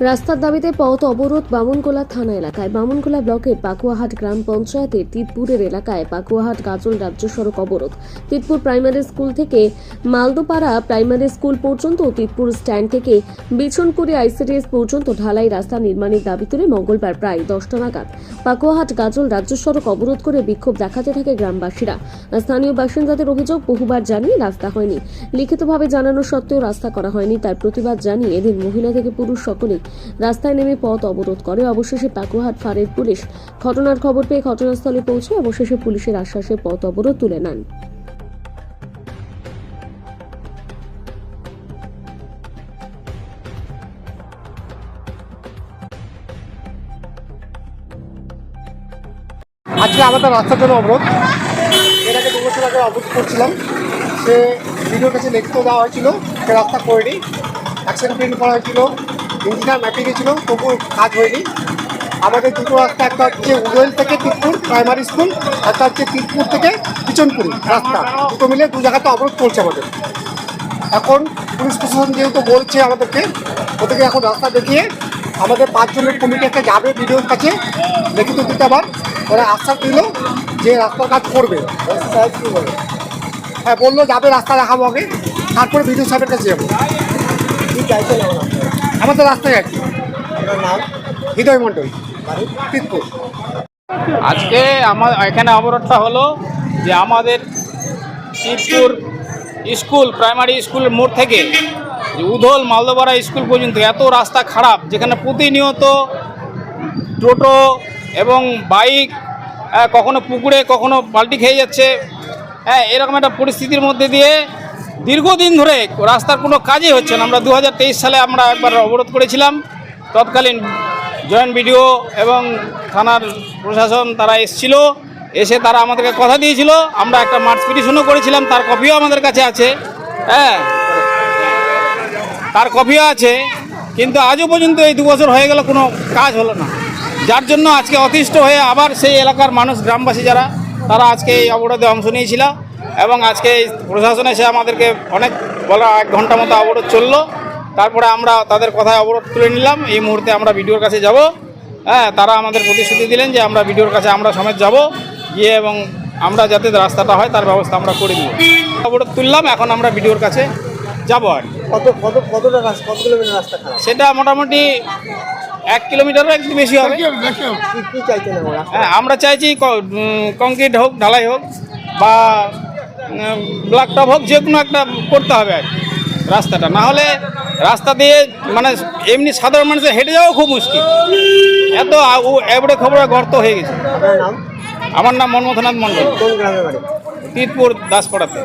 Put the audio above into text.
রাস্তার দাবিতে পথ অবরোধ বামনগোলা থানা এলাকায়। বামনগোলা ব্লকের পাকুয়াহাট গ্রাম পঞ্চায়েতের তিতপুরের এলাকায় পাকুয়াহাট গাজল রাজ্য সড়ক অবরোধ। তিতপুর প্রাইমারি স্কুল থেকে মালদোপাড়া প্রাইমারি স্কুল পর্যন্ত তিতপুর স্ট্যান্ড থেকে বিছনপুরি আইসিডিএস পর্যন্ত ঢালাই রাস্তা নির্মাণের দাবি তুলে মঙ্গলবার প্রায় দশটা নাগাদ। পাকুয়াহাট গাজল রাজ্য সড়ক অবরোধ করে বিক্ষোভ দেখাতে থাকে গ্রামবাসীরা। স্থানীয় বাসিন্দাদের অভিযোগ, বহুবার জানিয়ে রাস্তা হয়নি। লিখিতভাবে জানানো সত্ত্বেও রাস্তা করা হয়নি। তার প্রতিবাদ জানিয়ে এদিন মহিলা থেকে পুরুষ সকলেই রাস্তায় নেমে পথ অবরোধ করে। অবশেষে পাকুহাট ফাঁড়ের পুলিশ ঘটনার খবর পেয়ে ঘটনাস্থলে পৌঁছে অবশেষে পুলিশের আশ্বাসে পথ অবরোধ তুলে নেন। আজকে আমাদের রাস্তার জন্য অবরোধ। এর আগে দু বছর আগে অবরোধ করছিলাম। সে ভিডিওর কাছে লিখিত দেওয়া হয়েছিল। সে রাস্তা করেনি। অ্যাকশন প্রিন্ট করা হয়েছিল। ইঞ্জিনিয়ার ম্যাপে গেছিল তবু কাজ হয়নি। আমাদের দুটো রাস্তা একটা হচ্ছে উদয়েল থেকে তিতপুর প্রাইমারি স্কুল একটা হচ্ছে তিরপুর থেকে পিছনপুরি রাস্তা। দুটো মিলে দু জায়গাতে অবরোধ চলছে আমাদের। এখন পুলিশ প্রশাসন যেহেতু বলছে আমাদেরকে ওদেরকে এখন রাস্তা দেখিয়ে আমাদের পাঁচজনের কমিটি একটা যাবে ভিডিওর কাছে লিখিত দিতে আবার ওরা আশ্বাস দিল যে রাস্তার কাজ করবে। হ্যাঁ বলল যাবে রাস্তা দেখাবো আগে তারপরে ভিডিও সাহেবের কাছে যাব। রাস্তায় আর কি হৃদয় মণ্ডল। তিতপুর আজকে আমার এখানে অবরোধটা হলো যে আমাদের শিবপুর স্কুল প্রাইমারি স্কুলের মোড় থেকে যে উধল মালদোপাড়া স্কুল পর্যন্ত এত রাস্তা খারাপ যেখানে প্রতিনিয়ত টোটো এবং বাইক আহ, কখনো পুকুরে কখনো পাল্টি খেয়ে যাচ্ছে। হ্যাঁ এরকম একটা পরিস্থিতির মধ্যে দিয়ে দীর্ঘদিন ধরে রাস্তার কোনো কাজই হচ্ছে না। আমরা দু হাজার তেইশ সালে আমরা একবার অবরোধ করেছিলাম। তৎকালীন জয়েন্ট বিডিও এবং থানার প্রশাসন তারা এসছিল। এসে তারা আমাদেরকে কথা দিয়েছিল। আমরা একটা মার্চ পিটিশনও করেছিলাম। তার কপিও আমাদের কাছে আছে। হ্যাঁ তার কপিও আছে। কিন্তু আজও পর্যন্ত এই দু বছর হয়ে গেল কোনো কাজ হলো না। যার জন্য আজকে অতিষ্ঠ হয়ে আবার সেই এলাকার মানুষ, গ্রামবাসী যারা, তারা আজকে এই অবরোধে অংশ নিয়েছিল। এবং আজকে এই প্রশাসন এসে আমাদেরকে অনেক বলা এক ঘণ্টা মতো অবরোধ চলল। তারপরে আমরা তাদের কথায় অবরোধ তুলে নিলাম। এই মুহূর্তে আমরা ভিডিওর কাছে যাব। হ্যাঁ তারা আমাদের প্রতিশ্রুতি দিলেন যে আমরা ভিডিওর কাছে আমরা সমেত যাব। গিয়ে এবং আমরা যাতে রাস্তাটা হয় তার ব্যবস্থা আমরা করে দিব। অবরোধ তুললাম এখন আমরা ভিডিওর কাছে যাব আর কি। কত কত কতটা রাস্তা কত কিলোমিটার রাস্তা সেটা মোটামুটি এক কিলোমিটারও একটু বেশি হবে। হ্যাঁ আমরা চাইছি ক- কংক্রিট হোক ঢালাই হোক বা ব্ল্যাক টপ হোক যে কোনো একটা করতে হবে আর কি, রাস্তাটা। না হলে রাস্তা দিয়ে মানে এমনি সাধারণ মানুষের হেঁটে যাওয়া খুব মুশকিল। এত এবড়ে খবরে গর্ত হয়ে গেছে। আমার নাম মনমথনাথ মণ্ডল। বাড়ি? তিতপুর দাসপাড়াতে।